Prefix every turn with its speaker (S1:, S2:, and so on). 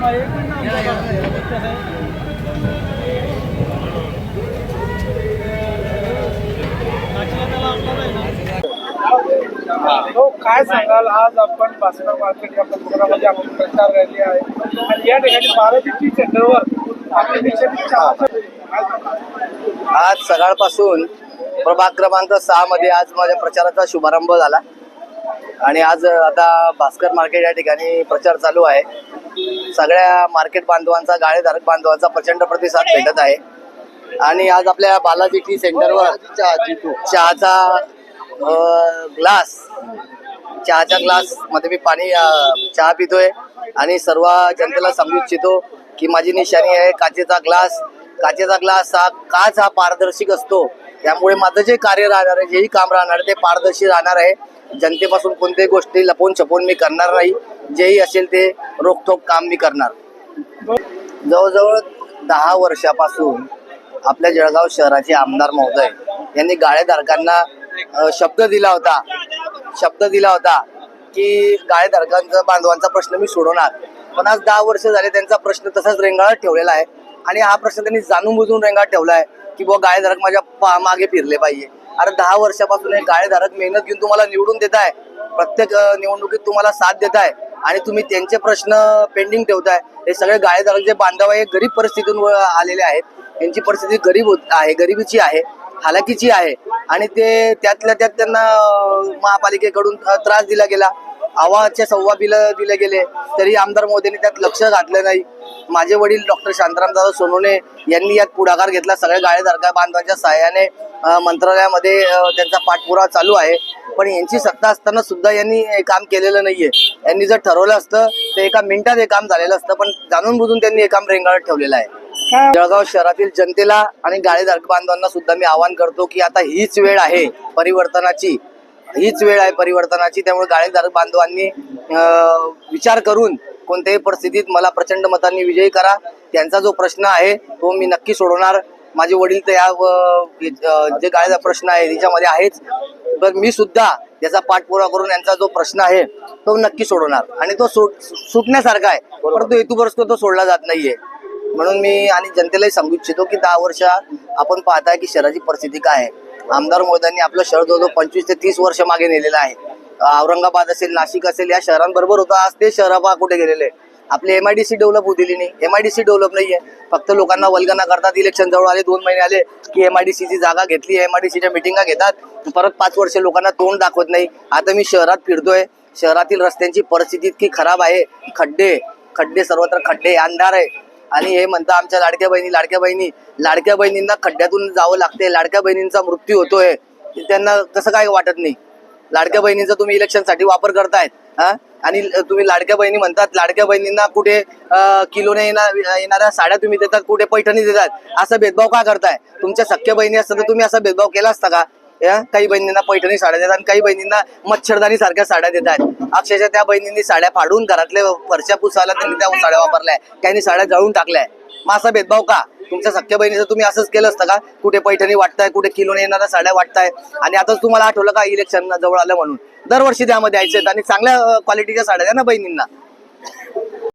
S1: काम काय सांगाल? आज आपण भास्कर मार्केट या उपक्रमामध्ये आपण प्रचार राहिली आहे. आणि या ठिकाणी बाराजीची चंद्रवर आपल्या देशाची
S2: आज सकाळपासून प्रभाग क्रमांक सहा मध्ये आज माझ्या प्रचाराचा शुभारंभ झाला. आणि आज आता भास्कर मार्केट या ठिकाणी प्रचार चालू आहे. सगळ्या मार्केट बांधवांचा गाळेधारक बांधवांचा प्रचंड प्रतिसाद भेटत आहे. आणि आज आपल्या बालाजी टी सेंटरवर चहाचा ग्लास चहाच्या ग्लासमध्ये मी पाणी चहा पितोय आणि सर्व जनतेला सांगू इच्छितो की माझी निशाणी आहे काचेचा ग्लास. काचेचा ग्लास हा काच हा पारदर्शक असतो? त्यामुळे माझं जे कार्य राहणार आहे जेही काम राहणार आहे ते पारदर्शी राहणार आहे. जनतेपासून कोणत्याही गोष्टी लपवून छपवून मी करणार नाही. जेही असेल ते रोखोक काम मी करणार. जवळजवळ दहा वर्षापासून आपल्या जळगाव शहराचे आमदार महोदय यांनी गाळेधारकांना शब्द दिला होता शब्द दिला होता की गाळेधारकांचा बांधवांचा प्रश्न मी सोडवणार. पण आज दहा वर्ष झाले त्यांचा प्रश्न तसाच रेंगाळत ठेवलेला आहे. आणि हा प्रश्न त्यांनी जाणून बुजून रेंगाळत ठेवला आहे की बुवा गाळेधारक माझ्या पा मागे फिरले पाहिजे. अरे दहा वर्षापासून हे गाळेधारक मेहनत घेऊन तुम्हाला निवडून देत आहे प्रत्येक निवडणुकीत तुम्हाला साथ देत आहे आणि तुम्ही त्यांचे प्रश्न पेंडिंग ठेवताय. हे सगळे गाळेधारक जे बांधव आहे गरीब परिस्थितीतून आलेले आहेत. यांची परिस्थिती गरीब होत आहे गरिबीची आहे हालाकीची आहे. आणि ते त्यातल्या त्यात त्यांना महापालिकेकडून त्रास दिला गेला. आवाजचे सव्वा बिल दिले गेले. तरी आमदार मोदींनी त्यात लक्ष घातलं नाही. माझे वडील डॉक्टर शांताराम दादा सोनवणे यांनी यात पुढाकार घेतला. सगळ्या गाळेधारका बांधवांच्या सहाय्याने मंत्रालयामध्ये त्यांचा पाठपुरावा चालू आहे. पण यांची सत्ता असताना सुद्धा यांनी हे काम केलेलं नाहीये. यांनी जर ठरवलं असतं तर एका मिनिटात हे काम झालेलं असतं. पण जाणून बुजून त्यांनी हे काम रेंगाळत ठेवलेलं आहे. जळगाव शहरातील जनतेला आणि गाळेधारक बांधवांना सुद्धा मी आवाहन करतो की आता हीच वेळ आहे परिवर्तनाची. हीच वेळ आहे परिवर्तनाची. त्यामुळे गाळेधारक बांधवांनी विचार करून कोणत्याही परिस्थितीत मला प्रचंड मतांनी विजयी करा. त्यांचा जो प्रश्न आहे तो मी नक्की सोडवणार. माझे वडील तर या जे गाळेधार प्रश्न आहे त्याच्यामध्ये आहेच. पण मी सुद्धा याचा पाठपुरावा करून यांचा जो प्रश्न आहे तो नक्की सोडवणार. आणि तो सुट सुटण्यासारखा आहे. परंतु हेतुपुरस्कर तो सोडला जात नाहीये. म्हणून मी आणि जनतेलाही सांगू इच्छितो की दहा वर्ष आपण पाहताय की शहराची परिस्थिती काय आहे. आमदार मोदयांनी आपलं शहर जवळजवळ पंचवीस ते तीस वर्ष मागे नेलेलं आहे. औरंगाबाद असेल नाशिक असेल या शहरांबरोबर होतं. आज ते शहरा कुठे गेलेले? आपली M I D C develop होऊ दिली नाही. M I D C develop नाहीये. फक्त लोकांना वल्गना करतात. इलेक्शन जवळ आले दोन महिने आले की एम आय डी सीची जागा घेतली. एम आय डी सीच्या मिटिंगा घेतात. परत पाच वर्ष लोकांना तोंड दाखवत नाही. आता मी शहरात फिरतोय. शहरातील रस्त्यांची परिस्थिती इतकी खराब आहे. खड्डे खड्डे सर्वत्र खड्डे अंधार आहे. आणि हे म्हणता आमच्या लाडक्या बहिणी लाडक्या बहिणी लाडक्या बहिणींना खड्ड्यातून जावं लागते लाडक्या बहिणींचा मृत्यू होतोय. त्यांना कसं काय वाटत नाही. लाडक्या बहिणींचा तुम्ही इलेक्शनसाठी वापर करतायत हा? आणि तुम्ही लाडक्या बहिणी म्हणतात लाडक्या बहिणींना कुठे किलोने येणार येणाऱ्या साड्या तुम्ही देतात कुठे पैठणी देतात? असा भेदभाव का करताय? तुमच्या सख्या बहिणी असतात तर तुम्ही असा भेदभाव केला असता का? या? काही बहिणींना पैठणी साड्या देतात आणि काही बहिणींना मच्छरदानी सारख्या साड्या देतात. अक्षरशः त्या बहिणींनी साड्या फाडून घरातले फरशा पुसायला त्यांनी त्या साड्या वापरल्या त्यांनी साड्या जळून टाकल्या मासा भेदभाव का? तुमच्या सख्या बहिणीचं तुम्ही असंच केलं असतं का? कुठे पैठणी वाटताय कुठे किलोने येणाऱ्या साड्या वाटताय? आणि आताच तुम्हाला आठवलं का इलेक्शन जवळ आलं म्हणून? दरवर्षी त्यामध्ये यायचे आणि चांगल्या क्वालिटीच्या साड्या द्या ना बहिणींना.